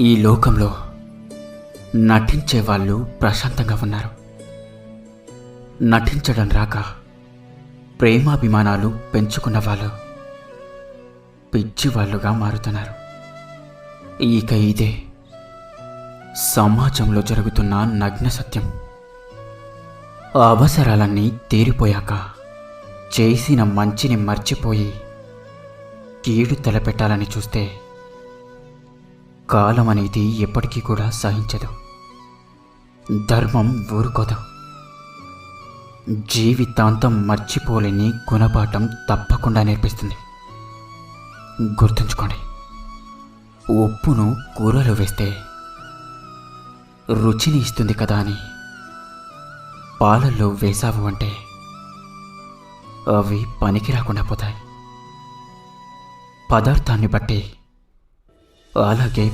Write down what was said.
ఈ లోకంలో నటించే వాళ్ళు ప్రశాంతంగా ఉన్నారు. నటించడం రాక ప్రేమాభిమానాలు పెంచుకున్న వాళ్ళు పిచ్చి వాళ్ళుగా మారుతున్నారు. ఇక ఇదే సమాజంలో జరుగుతున్న నగ్న సత్యం. అవసరాలన్నీ తీరిపోయాక చేసిన మంచిని మర్చిపోయి కీడు తలపెట్టాలని చూస్తే కాలం అనేది ఎప్పటికీ కూడా సహించదు. ధర్మం ఊరుకోదు. జీవితాంతం మర్చిపోలేని గుణపాఠం తప్పకుండా నేర్పిస్తుంది. గుర్తుంచుకోండి ఉప్పును కూరలో వేస్తే రుచిని ఇస్తుంది కదా అని పాలల్లో వేసావు అంటే అవి పనికి రాకుండా పోతాయి. పదార్థాన్ని బట్టి అలాగే